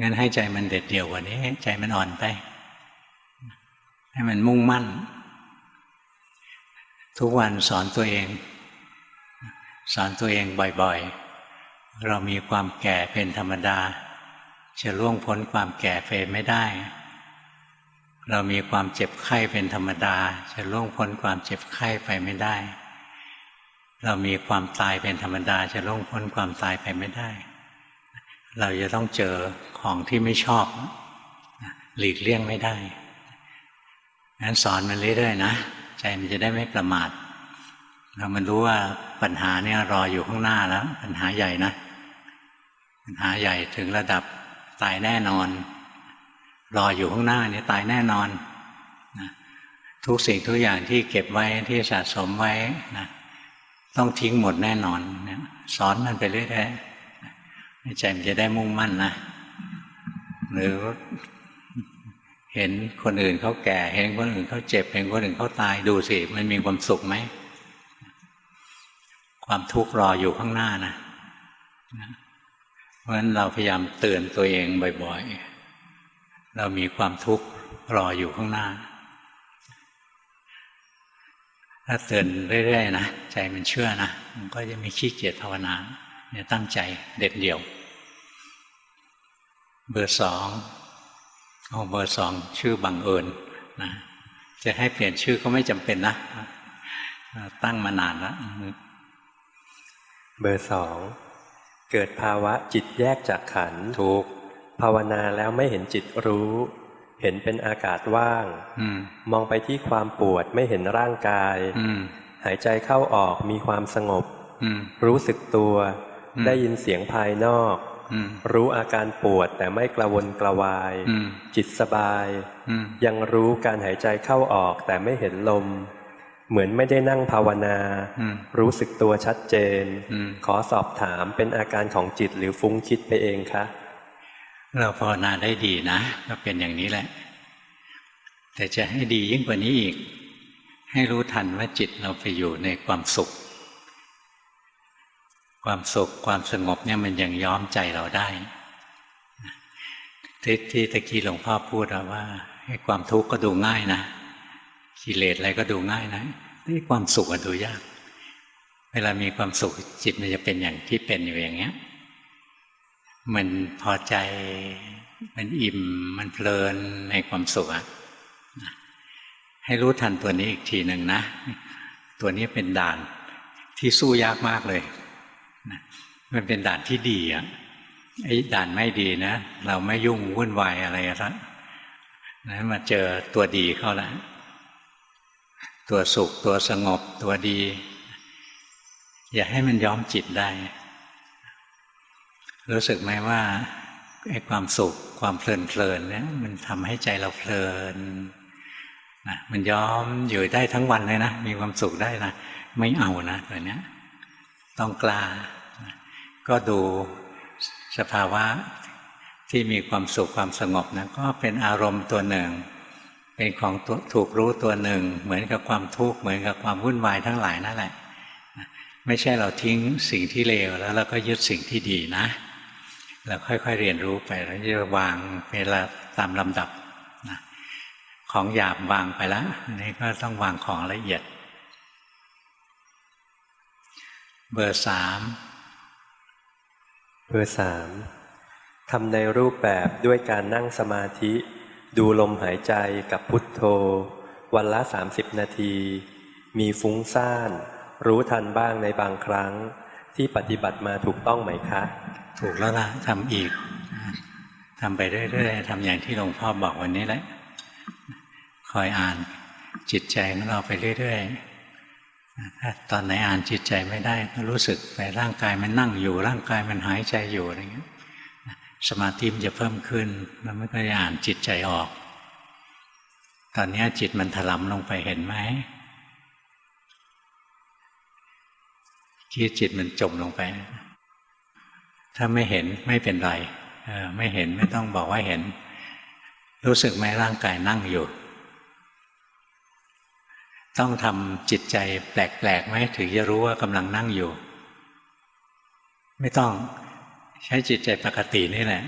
งั้นให้ใจมันเด็ดเดี่ยวกว่านี้ ใจมันอ่อนไป ให้มันมุ่งมั่น ทุกวันสอนตัวเอง สอนตัวเองบ่อยๆ เรามีความแก่เป็นธรรมดา จะล่วงพ้นความแก่ไปไม่ได้ เรามีความเจ็บไข้เป็นธรรมดา จะล่วงพ้นความเจ็บไข้ไปไม่ได้ เรามีความตายเป็นธรรมดา จะล่วงพ้นความตายไปไม่ได้ เราจะต้องเจอของที่ไม่ชอบ หลีกเลี่ยงไม่ได้งั้นสอนมันเรื่อยๆนะ ใจมันจะได้ไม่ประมาทเรามันรู้ว่าปัญหาเนี่ยรออยู่ข้างหน้าแล้ว ปัญหาใหญ่นะ ปัญหาใหญ่ถึงระดับตายแน่นอน รออยู่ข้างหน้าเนี่ยตายแน่นอนนะทุกสิ่งทุกอย่างที่เก็บไว้ที่สะสมไว้นะต้องทิ้งหมดแน่นอนนี่ยสอนมันไปเรื่อยๆ ใจมันจะได้มุ่งมั่นนะหรือเห็นคนอื่นเขาแก่ เห็นคนอื่นเขาเจ็บ เห็นคนอื่นเขาตายดูสิ มันมีความสุขไหม ความทุกข์รออยู่ข้างหน้านะเพราะฉะนั้นเราพยายามเตือนตัวเองบ่อย ๆ เรามีความทุกข์รออยู่ข้างหน้า ถ้าเตือนเรื่อยๆนะใจมันเชื่อนะมันก็จะไม่ขี้เกียจภาวนาเนี่ยตั้งใจเด็ดเดี่ยว เบอร์สองโอ้เบอร์สองชื่อบังเอิญนะจะให้เปลี่ยนชื่อก็ไม่จำเป็นนะ ตั้งมานานแล้วเบอร์สองเกิดภาวะจิตแยกจากขันธ์ถูก ภาวนาแล้วไม่เห็นจิตรู้ เห็นเป็นอากาศว่างอืมมองไปที่ความปวดไม่เห็นร่างกายอืมหายใจเข้าออกมีความสงบอืมรู้สึกตัวอืมได้ยินเสียงภายนอกอืม รู้อาการปวดแต่ไม่กระวนกระวายอืมจิตสบายอืมยังรู้การหายใจเข้าออกแต่ไม่เห็นลม เหมือนไม่ได้นั่งภาวนาอืมรู้สึกตัวชัดเจนอืมขอสอบถามเป็นอาการของจิตหรือฟุ้งคิดไปเองคะ เราภาวนาได้ดีนะ ก็เป็นอย่างนี้แหละ แต่จะให้ดียิ่งกว่านี้อีก ให้รู้ทันว่าจิตเราไปอยู่ในความสุข ความสุขความสงบเนี่ยมันยังย้อมใจเราได้ที่ที่ตะกี้หลวงพ่อพูดว่าให้ความทุกข์ก็ดูง่ายนะกิเลสอะไรก็ดูง่ายนะนี่ความสุขก็ดูยาก เวลามีความสุขจิตมันจะเป็นอย่างที่เป็นอยู่อย่างเงี้ย มันพอใจมันอิ่มมันเพลินในความสุขอะให้รู้ทันตัวนี้อีกทีหนึ่งนะ ตัวนี้เป็นด่านที่สู้ยากมากเลย มันเป็นด่านที่ดีอะไอ้ด่านไม่ดีนะ เราไม่ยุ่งวุ่นวายอะไรแล้นมาเจอตัวดีเข้าแล้ว ตัวสุขตัวสงบตัวดี อย่าให้มันย้อมจิตได้ รู้สึกไหมว่าไอ้ความสุขความเพลินเพลินเนี่ยมันทำให้ใจเราเพลินนะมันย้อมอยู่ได้ทั้งวันเลยนะ มีความสุขได้นะ ไม่เอานะตัวเนี้ย ต้องกล้า ก็ดูสภาวะที่มีความสุขความสงบนะก็เป็นอารมณ์ตัวหนึ่ง เป็นของถูกรู้ตัวหนึ่ง เหมือนกับความทุกข์เหมือนกับความวุ่นวายทั้งหลายนั่นแหละไม่ใช่เราทิ้งสิ่งที่เลวแล้วเราก็ยึดสิ่งที่ดีนะเราค่อยๆเรียนรู้ไปแล้วจะวางเวลาตามลำดับนะของหยาบวางไปแล้วนนี้ก็ต้องวางของละเอียด เบอร์สามเบอร์สามทำในรูปแบบด้วยการนั่งสมาธิ ดูลมหายใจกับพุทโธ วันละ 30 นาที มีฟุ้งซ่าน รู้ทันบ้างในบางครั้ง ที่ปฏิบัติมาถูกต้องไหมคะ ถูกแล้วล่ะทำอีกทำไปเรื่อยๆทำอย่างที่หลวงพ่อบอกวันนี้แหละ คอยอ่านจิตใจของเราไปเรื่อยๆถ้า ตอนไหนอ่านจิตใจไม่ได้ก็รู้สึกไปร่างกายมันนั่งอยู่ ร่างกายมันหายใจอยู่อะไรเงี้ยสมาธิมันจะเพิ่มขึ้นแล้วมันก็จะอ่านจิตใจออก ตอนนี้จิตมันถลำลงไปเห็นไหมที่จิตมันจมลงไป ถ้าไม่เห็นไม่เป็นไรไม่เห็นไม่ต้องบอกว่าเห็น รู้สึกไหมร่างกายนั่งอยู่ ต้องทำจิตใจแปลกๆไหมถึงจะรู้ว่ากำลังนั่งอยู่ ไม่ต้องใช้จิตใจปกตินี่แหละ